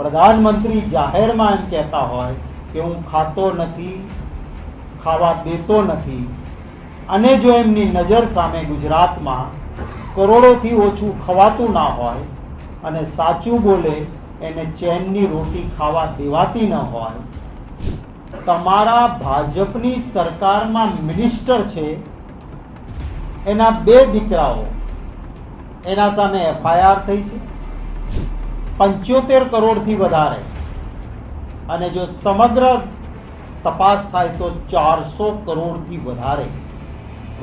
પ્રધાનમંત્રી જાહેરમાં એમ કહેતા હોય કે હું ખાતો નથી, ખાવા દેતો નથી. અને જો એમની નજર સામે ગુજરાતમાં કરોડોથી ઓછું ખવાતું ના હોય અને સાચું બોલે એને ચેનની રોટી ખાવા દેવાતી ન હોય, તમારા ભાજપની સરકારમાં મિનિસ્ટર છે, એના બે દીકરાઓ, એના સામે એફઆઈઆર થઈ છે. પંચોતેર કરોડથી વધારે. અને જો સમગ્ર તપાસ થાય તો ચારસો કરોડથી વધારે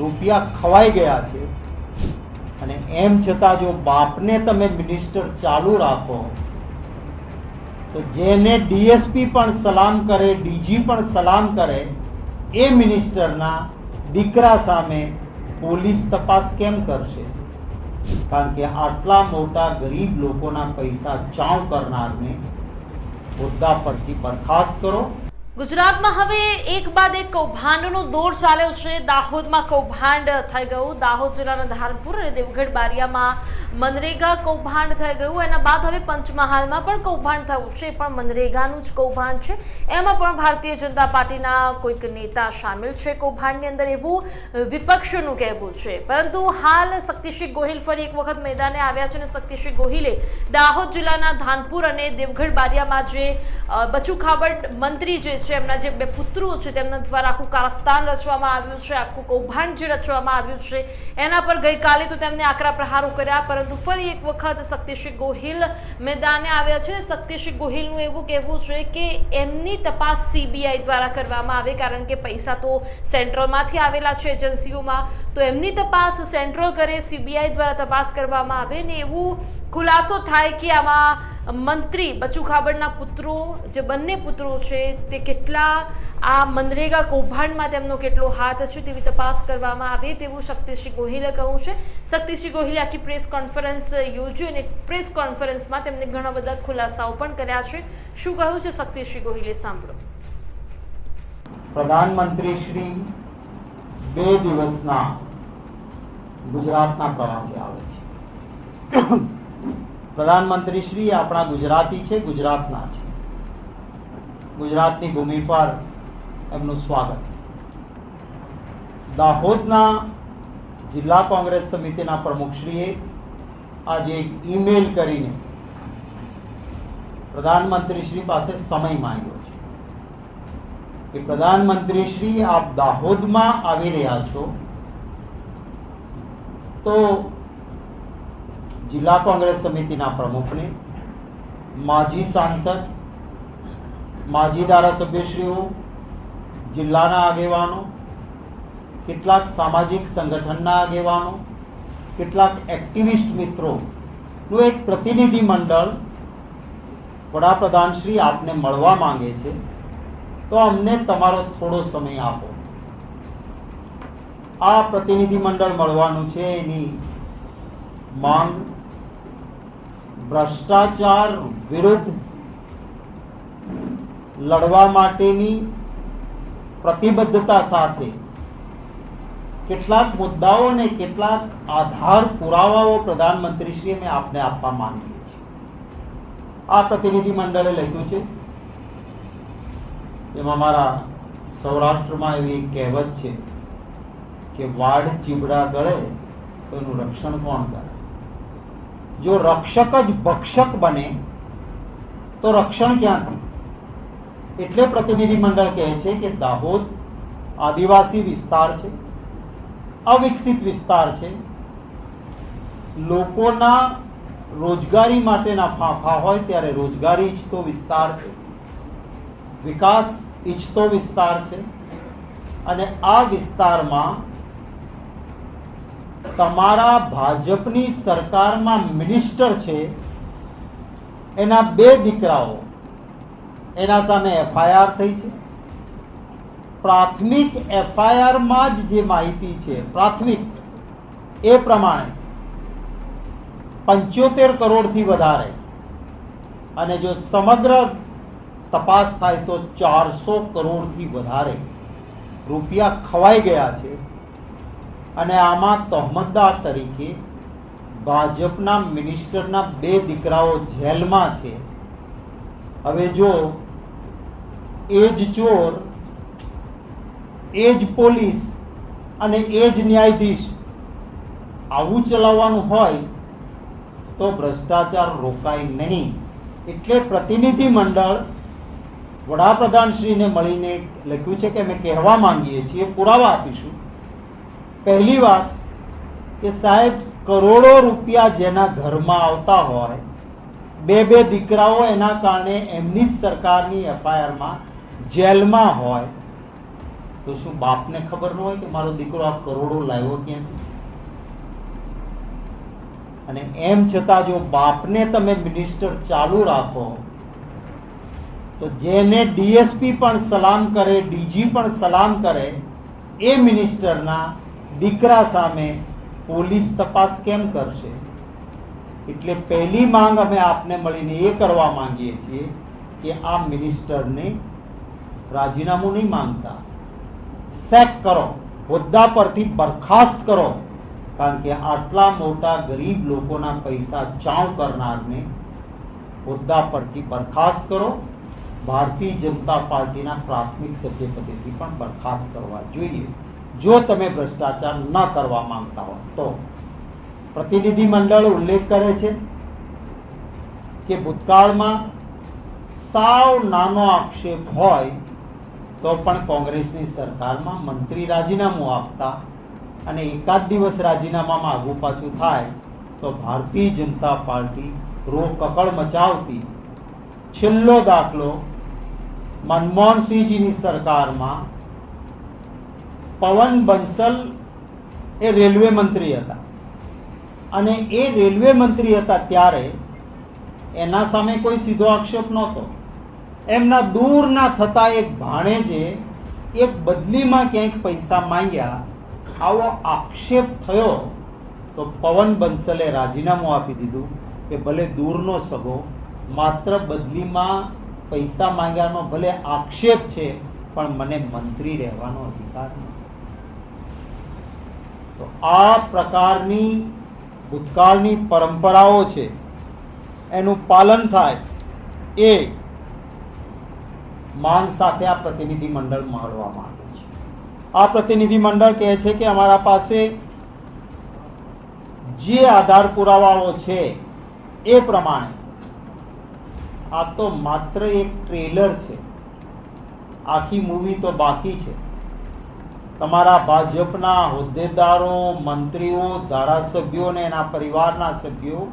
રૂપિયા ખવાઈ ગયા છે. અને એમ છતાં જો બાપને તમે મિનિસ્ટર ચાલુ રાખો, તો જેને ડીએસપી પણ સલામ કરે, ડીજી પણ સલામ કરે, એ મિનિસ્ટરના દીકરા સામે પોલીસ તપાસ કેમ કરશે? કારણ કે આટલા મોટા ગરીબ લોકોના પૈસા ચાવ કરનારને હોદ્દા પરથી બરખાસ્ત કરો. ગુજરાતમાં હવે એક બાદ એક કૌભાંડનો દોર ચાલ્યો છે. દાહોદમાં કૌભાંડ થઈ ગયું. દાહોદ જિલ્લાના ધારપુર અને દેવગઢ બારિયામાં મનરેગા કૌભાંડ થઈ ગયું. એના બાદ હવે પંચમહાલમાં પણ કૌભાંડ થયું છે. પણ મનરેગાનું જ કૌભાંડ છે. એમાં પણ ભારતીય જનતા પાર્ટીના કોઈક નેતા સામેલ છે કૌભાંડની અંદર એવું વિપક્ષનું કહેવું છે. પરંતુ હાલ શક્તિસિંહ ગોહિલ ફરી એક વખત મેદાને આવ્યા છે અને શક્તિસિંહ ગોહિલે દાહોદ જિલ્લાના ધાનપુર અને દેવગઢ બારિયામાં જે બચુ ખાબડ મંત્રી જે છે એમના જે બે પુત્રો છે, તેમના દ્વારા આખું કારસ્તાન રચવામાં આવ્યું છે, આખું કૌભાંડ જે રચવામાં આવ્યું છે, એના પર ગઈકાલે તો તેમને આકરા પ્રહારો કર્યા, પરંતુ ફરી એક વખત શક્તિશ્રી ગોહિલ મેદાને આવ્યા છે. શક્તિશ્રી ગોહિલનું એવું કહેવું છે કે એમની તપાસ સીબીઆઈ દ્વારા કરવામાં આવે, કારણ કે પૈસા તો સેન્ટ્રલમાંથી આવેલા છે એજન્સીઓમાં. તો એમની તપાસ સેન્ટ્રલ કરે સીબીઆઈ દ્વારા તપાસ કરવામાં આવે ને એવું ખુલાસો થાય કે આમાં મંત્રી બચુ ખાબડના પુત્રો, જે બંને પુત્રો છે, તે કેટલા આ મનરેગા કૌભાંડમાં તેમનો કેટલો હાથ છે તેવી તપાસ કરવામાં આવે તેવું શક્તિશ્રી ગોહિલે કહ્યું છે. શક્તિશ્રી ગોહિલે આખી પ્રેસ કોન્ફરન્સ યોજી અને પ્રેસ કોન્ફરન્સમાં તેમને ઘણા બધા ખુલાસાઓ પણ કર્યા છે. શું કહ્યું છે શક્તિશ્રી ગોહિલે? સાંભળો. પ્રધાનમંત્રી શ્રી બે દિવસના ગુજરાતના પ્રવાસે આવે છે. પ્રધાનમંત્રી શ્રી આપણા ગુજરાતી છે, ગુજરાતના છે. ગુજરાતની ભૂમિ પર એમનું સ્વાગત. દાહોદના જિલ્લા કોંગ્રેસ સમિતિના પ્રમુખશ્રીએ આજે એક ઈમેલ કરીને પ્રધાનમંત્રી શ્રી પાસે સમય માંગ્યો છે. કે પ્રધાનમંત્રી શ્રી આપ દાહોદમાં આવી રહ્યા છો, તો જિલ્લા કોંગ્રેસ સમિતિના પ્રમુખને, માજી સાંસદ, માજી ધારાસભ્યશ્રીઓ, જિલ્લાના આગેવાનો, કેટલાક સામાજિક સંગઠનના આગેવાનો, કેટલાક એક્ટિવિસ્ટ મિત્રોનું એક પ્રતિનિધિ મંડળ વડાપ્રધાન શ્રી આપને મળવા માંગે છે. તો અમને તમારો થોડો સમય આપો. આ પ્રતિનિધિ મંડળ મળવાનું છે એની માંગ ભ્રષ્ટાચાર વિરુદ્ધ લડવા માટેની પ્રતિબદ્ધતા સાથે કેટલાક મુદ્દાઓ અને કેટલાક આધાર પુરાવાઓ પ્રધાનમંત્રીશ્રીએ મેં આપને આપવા માંગીએ છીએ. આ પ્રતિનિધિ મંડળે લખ્યું છે. એમાં મારા સૌરાષ્ટ્રમાં એવી કહેવત છે કે વાડ ચીબડા ગળે તો એનું રક્ષણ કોણ કરે? જો રક્ષક જ ભક્ષક બને, તો રક્ષણ ક્યાંથી એટલે પ્રતિનિધિ મંડળ કહે છે કે દાહોદ આદિવાસી વિસ્તાર છે, અવિકસિત વિસ્તાર છે. લોકોના રોજગારી માટેના ફાંફા હોય ત્યારે રોજગારી ઈચ્છતો વિસ્તાર છે, વિકાસ ઈચ્છતો વિસ્તાર છે. અને આ વિસ્તારમાં તમારા ભાજપની સરકારમાં મિનિસ્ટર છે, એના બે દીકરાઓ, એના સામે એફઆઈઆર થઈ છે. પ્રાથમિક એફઆઈઆરમાં જ જે માહિતી છે, પ્રાથમિક, એ પ્રમાણે પંચોતેર કરોડથી વધારે. અને જો સમગ્ર તપાસ થાય તો ચારસો કરોડથી વધારે રૂપિયા ખવાઈ ગયા છે. અને આમાં તહોમતદાર તરીકે ભાજપના મિનિસ્ટરના બે દીકરાઓ જેલમાં છે. હવે જો એ જ ચોર, એ જ પોલીસ અને એ જ ન્યાયાધીશ આવું ચલાવવાનું હોય તો ભ્રષ્ટાચાર રોકાય નહીં. એટલે પ્રતિનિધિ મંડળ વડાપ્રધાનશ્રીને મળીને લખ્યું છે કે અમે કહેવા માંગીએ છીએ, પુરાવા આપીશું. પહેલી વાત કે સાહેબ, કરોડો રૂપિયા જેના ઘરમાં આવતા હોય, બે બે દીકરાઓ એના કારણે એમની જ સરકારની એફઆઈઆરમાં જેલમાં હોય, તો શું બાપને ખબર ન હોય કે મારો દીકરો આ કરોડો લાવ્યો ક્યાંથી? અને એમ છતાં જો બાપને તમે મિનિસ્ટર ચાલુ રાખો, તો જેને ડીએસપી પણ સલામ કરે, ડીજી પણ સલામ કરે, એ મિનિસ્ટરના દીકરા સામે પોલીસ તપાસ કેમ કરશે? એટલે પહેલી માંગ અમે આપને મળીને એ કરવા માંગીએ છીએ કે આ મિનિસ્ટરને રાજીનામું નહીં માંગતા. સેક કરો, હોદ્દા પરથી બરખાસ્ત કરો, કારણ કે આટલા મોટા ગરીબ લોકોના પૈસા ચાવ કરનારને હોદ્દા પરથી બરખાસ્ત કરો. ભારતીય જનતા પાર્ટીના પ્રાથમિક સભ્યપદેથી પણ બરખાસ્ત કરવા જોઈએ. જો તમે ભ્રષ્ટાચાર ન કરવા માંગતા હો, તો પ્રતિનિધિ મંડળ ઉલ્લેખ કરે છે કે ભૂતકાળમાં સાવ નાનો આક્ષેપ હોય તો પણ કોંગ્રેસની સરકારમાં મંત્રી રાજીનામું આપતા અને એકાદ દિવસ રાજીનામામાં આગું પાછું થાય તો ભારતીય જનતા પાર્ટી રો કકળ મચાવતી. છેલ્લો દાખલો મનમોહનસિંહજીની સરકારમાં પવન બંસલ એ રેલવે મંત્રી હતા. અને એ રેલવે મંત્રી હતા ત્યારે એના સામે કોઈ સીધો આક્ષેપ નહોતો. એમના દૂરના થતા એક ભાણેજે એક બદલીમાં ક્યાંક પૈસા માંગ્યા, આવો આક્ષેપ થયો તો પવન બંસલે રાજીનામું આપી દીધું કે ભલે દૂરનો સગો, માત્ર બદલીમાં પૈસા માંગ્યાનો ભલે આક્ષેપ છે, પણ મને મંત્રી રહેવાનો અધિકાર નથી. તો આ પ્રકારની ભૂતકાળની પરંપરાઓ છે, એનું પાલન થાય એ માંગ સાથે આ પ્રતિનિધિ મંડળ મળવામાં આવે છે. આ પ્રતિનિધિ મંડળ કહે છે કે અમારા પાસે જે આધાર પુરાવાઓ છે, એ પ્રમાણે આ તો માત્ર એક ટ્રેલર છે. આખી મૂવી તો બાકી છે. તમારા ભાજપના હોદ્દેદારો, મંત્રીઓ, ધારાસભ્યો અને એના પરિવારના સભ્યો,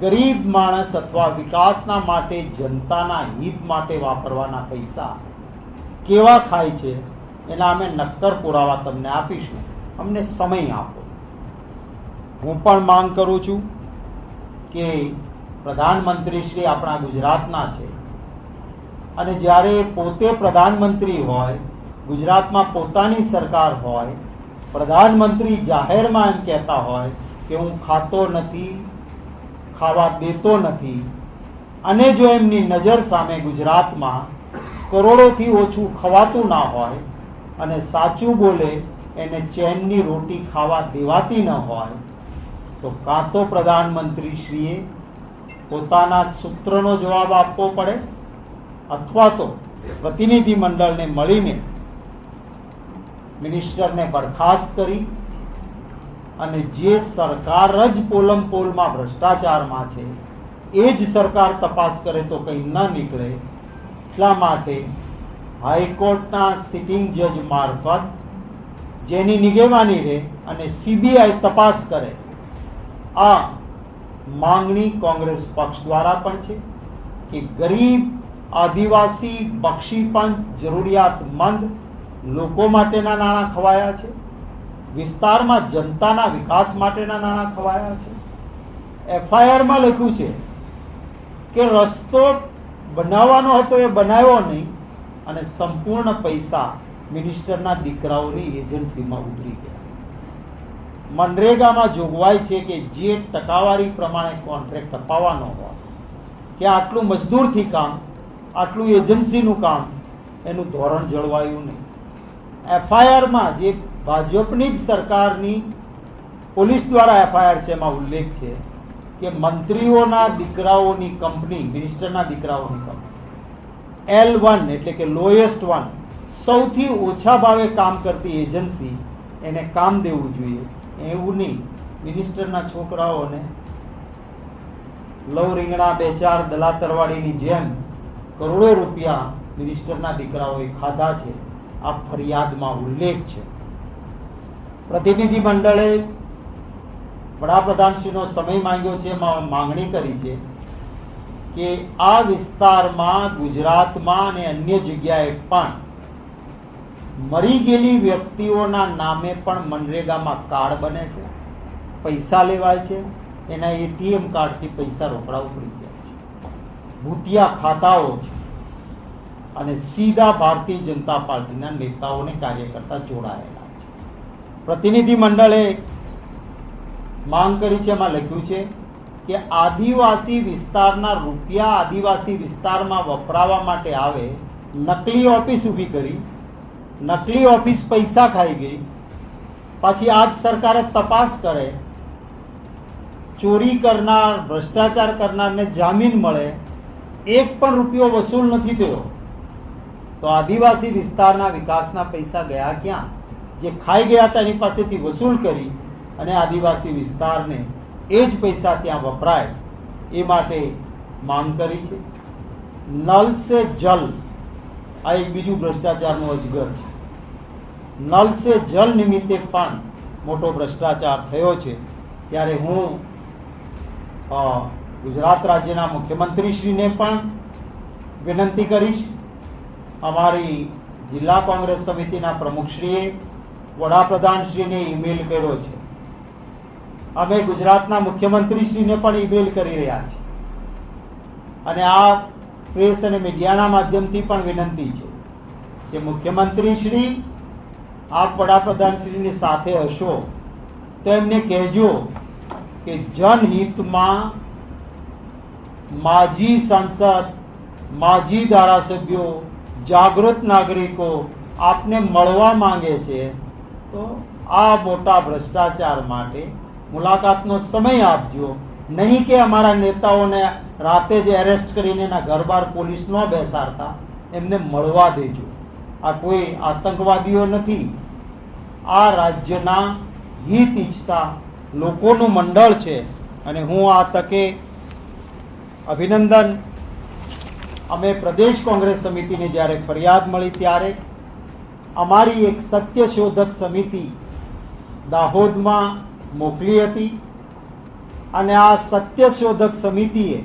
ગરીબ માણસ અથવા વિકાસના માટે, જનતાના હિત માટે વાપરવાના પૈસા કેવા ખાય છે, એના અમે નક્કર પુરાવા તમને આપીશું. અમને સમય આપો. હું પણ માંગ કરું છું કે પ્રધાનમંત્રી શ્રી આપણા ગુજરાતના છે. અને જ્યારે પોતે પ્રધાનમંત્રી હોય ગુજરાતમાં પોતાની સરકાર હોય, પ્રધાનમંત્રી જાહેરમાં એમ કહેતા હોય કે હું ખાતો નથી, ખાવા દેતો નથી, અને જો એમની નજર સામે ગુજરાતમાં કરોડોથી ઓછું ખવાતું ના હોય અને સાચું બોલે એને ચેનની રોટી ખાવા દેવાતી ન હોય, તો કાં તો પ્રધાનમંત્રી શ્રીએ પોતાના સૂત્રનો જવાબ આપવો પડે, અથવા તો પ્રતિનિધિ મંડળને મળીને મિનિસ્ટરને બરખાસ્ત કરી અને જે સરકાર જ પોલમ પોલમાં ભ્રષ્ટાચારમાં છે, એ જ સરકાર તપાસ કરે તો કંઈ ન નીકળે, એટલા માટે હાઈકોર્ટના સિટિંગ જજ મારફત જેની નિગેવાની રહે અને સીબીઆઈ તપાસ કરે, આ માંગણી કોંગ્રેસ પક્ષ દ્વારા પણ છે કે ગરીબ આદિવાસી બક્ષીપંચ જરૂરિયાતમંદ લોકો માટેના નાણાં ખવાયા છે? વિસ્તારમાં જનતાના વિકાસ માટેના નાણાં ખવાયા છે? એફઆઈઆરમાં લખ્યું છે કે રસ્તો બનાવવાનો હતો એ બનાવ્યો નહીં અને સંપૂર્ણ પૈસા મિનિસ્ટરના દીકરાઓની એજન્સીમાં ઉતરી ગયા. મનરેગામાં જોગવાઈ છે કે જે ટકાવારી પ્રમાણે કોન્ટ્રાક્ટ અપાવવાનો હોય, કે આટલું મજદૂરથી કામ, આટલું એજન્સીનું કામ, એનું ધોરણ જળવાયું નહીં. એફઆઈઆરમાં જે ભાજપની જ સરકારની પોલીસ દ્વારા એફઆઈઆર છે એમાં ઉલ્લેખ છે કે મંત્રીઓના દીકરાઓની કંપની, મિનિસ્ટરના દીકરાઓની કંપની. એલ વન એટલે કે લોએસ્ટ વન સૌથી ઓછા ભાવે કામ કરતી એજન્સી એને કામ દેવું જોઈએ. એવું નહીં, મિનિસ્ટરના છોકરાઓને લવ રીંગણા બે ચાર દલાતરવાડીની જેમ કરોડો રૂપિયા મિનિસ્ટરના દીકરાઓએ ખાધા છે. આ ફરિયાદમાં ઉલ્લેખ છે. પ્રતિનિધિ મંડળે વડાપ્રધાનશ્રીનો સમય માંગ્યો છે માંગણી કરી છે કે આ વિસ્તારમાં ગુજરાતમાં અને અન્ય જગ્યાએ પણ મરી ગયેલી વ્યક્તિઓના નામે પણ મનરેગામાં કાર્ડ બને છે. પૈસા લેવાય છે. એના એટીએમ કાર્ડથી પૈસા રોકડા ઉપડી જાય છે. ભૂતિયા ખાતાઓ છે. અને સીધા ભારતીય જનતા પાર્ટીના નેતાઓને કાર્યકર્તા જોડાયેલા પ્રતિનિધિ મંડળે માંગ કરી છે, એમાં લખ્યું છે કે આદિવાસી વિસ્તારના રૂપિયા આદિવાસી વિસ્તારમાં વપરાવા માટે આવે, નકલી ઓફિસ ઊભી કરી, નકલી ઓફિસ પૈસા ખાઈ ગઈ, પાછી આજ સરકારે તપાસ કરે, ચોરી કરનાર, ભ્રષ્ટાચાર કરનારને જામીન મળે, એક પણ રૂપિયો વસૂલ નથી થયો. તો આદિવાસી વિસ્તારના વિકાસના પૈસા ગયા ક્યાં? જે ખાઈ ગયા હતા એની પાસેથી વસૂલ કરી અને આદિવાસી વિસ્તારને એ જ પૈસા ત્યાં વપરાય એ માટે માંગ કરી છે. નલ સે જલ, આ એક બીજું ભ્રષ્ટાચારનું અજગર છે. નલ સે જલ નિમિત્તે પણ મોટો ભ્રષ્ટાચાર થયો છે. ત્યારે હું ગુજરાત રાજ્યના મુખ્યમંત્રીશ્રીને પણ વિનંતી કરીશ અમારી જિલ્લા કોંગ્રેસ સમિતિના પ્રમુખશ્રીએ વડાપ્રધાનશ્રીને ઈમેલ કર્યો છે. અમે ગુજરાતના મુખ્યમંત્રીશ્રીને પણ ઈમેલ કરી રહ્યા છીએ. અને આ પ્રેસ અને મીડિયાના માધ્યમથી પણ વિનંતી છે કે મુખ્યમંત્રીશ્રી, આપ વડાપ્રધાનશ્રીની સાથે હશો તો એમને કહેજો કે જનહિતમાં માજી સાંસદ, માજી ધારાસભ્યો જાગૃત નાગરિકો આપને મળવા માંગે છે, તો આ મોટા ભ્રષ્ટાચાર માટે મુલાકાતનો સમય આપજો. નહીં કે અમારા નેતાઓને રાતે જ એરેસ્ટ કરીને એના ઘર બહાર પોલીસ ન બેસાડતા, એમને મળવા દેજો. આ કોઈ આતંકવાદીઓ નથી. આ રાજ્યના હિત ઈચ્છતા લોકોનું મંડળ છે અને હું આ તકે અભિનંદન અમે પ્રદેશ કોંગ્રેસ સમિતિને જ્યારે ફરિયાદ મળી ત્યારે અમારી એક સત્યશોધક સમિતિ દાહોદમાં મોકલી હતી અને આ સત્યશોધક સમિતિએ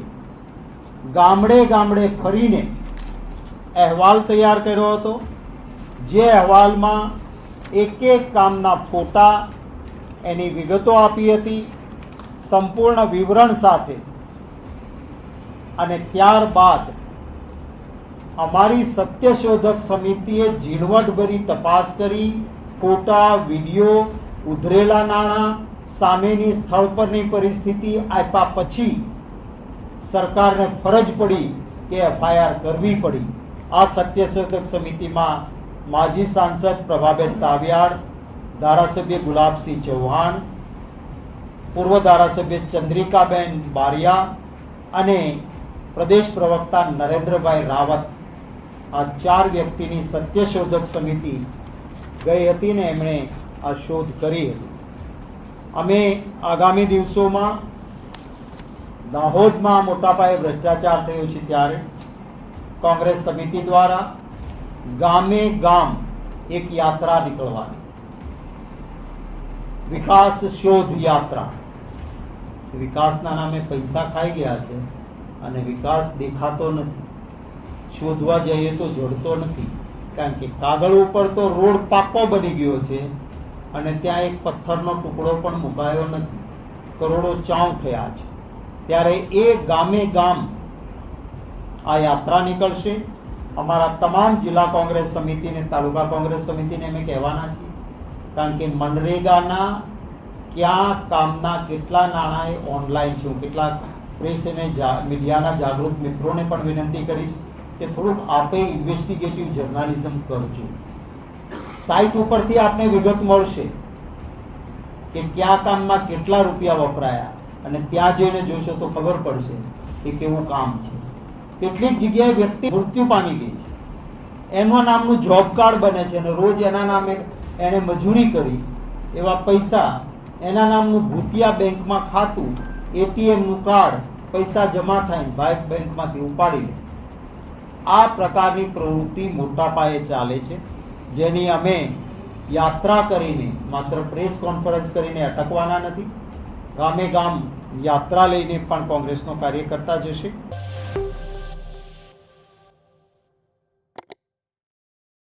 ગામડે ગામડે ફરીને અહેવાલ તૈયાર કર્યો હતો, જે અહેવાલમાં એક એક કામના ફોટા એની વિગતો આપી હતી, સંપૂર્ણ વિવરણ સાથે. અને ત્યારબાદ અમારી સત્યશોધક સમિતિએ ઝીણવટભરી તપાસ કરી, ફોટા, વીડિયો, ઉધરેલા નાણાં, સામેની સ્થળ પરની પરિસ્થિતિ આપ્યા પછી સરકારને ફરજ પડી કે એફઆઈઆર કરવી પડી. આ સત્યશોધક સમિતિમાં માજી સાંસદ પ્રભાબેન તાવિયાડ ધારાસભ્ય ગુલાબસિંહ ચૌહાણ, પૂર્વ ધારાસભ્ય ચંદ્રિકાબેન બારિયા અને પ્રદેશ પ્રવક્તા નરેન્દ્રભાઈ રાવત આ ચાર વ્યક્તિની સત્યશોધક સમિતિ ગઈ હતી ને એમણે આ શોધ કરી હતી. અમે આગામી દિવસોમાં દાહોદમાં મોટા પાયે ભ્રષ્ટાચાર થયો છે ત્યારે કોંગ્રેસ સમિતિ દ્વારા ગામે ગામ એક યાત્રા નીકળવાની. વિકાસ શોધ યાત્રા. વિકાસના નામે પૈસા ખાઈ ગયા છે અને વિકાસ દેખાતો નથી. શોધવા જઈએ તો જડતો નથી. કારણ કે કાગળ ઉપર તો રોડ પાકો બની ગયો છે અને ત્યાં એક પથ્થરનો ટુકડો પણ મુકાયો નથી. કરોડો ચાવ થયા છે. ત્યારે એ ગામે ગામ આ યાત્રા નીકળશે. અમારા તમામ જિલ્લા કોંગ્રેસ સમિતિને, તાલુકા કોંગ્રેસ સમિતિને અમે કહેવાના છીએ. કારણ કે મનરેગાના ક્યાં કામના કેટલા નાણાં એ ઓનલાઈન છે હું કેટલાક પ્રેસ અને મીડિયાના જાગૃત મિત્રોને પણ વિનંતી કરીશ. કે થોડુંક આપે ઇન્વેસ્ટિગેટિવ જર્નાલિઝમ કરજો. સાઇટ ઉપરથી આપને વિગત મળશે કે કયા કામમાં કેટલા રૂપિયા વપરાયા અને ત્યાં જઈને જોશો તો ખબર પડશે કે કેવું કામ છે. કેટલીક જગ્યાએ વ્યક્તિ મૃત્યુ પામી ગઈ છે. એનું નામનું જોબ કાર્ડ બને છે અને રોજ એના નામે એણે મજૂરી કરી. એવા પૈસા એના નામનું ભૂતિયા બેંકમાં ખાતું, એટીએમનું કાર્ડ પૈસા જમા થઈને ભાઈ બેંકમાંથી ઉપાડી આ પ્રકારની પ્રવૃત્તિ મોટા પાયે ચાલે છે, જેની અમે યાત્રા કરીને, માત્ર પ્રેસ કોન્ફરન્સ કરીને અટકવાના નથી. ગામે ગામ યાત્રા લઈને પણ કોંગ્રેસનો કાર્ય કરતા જશે.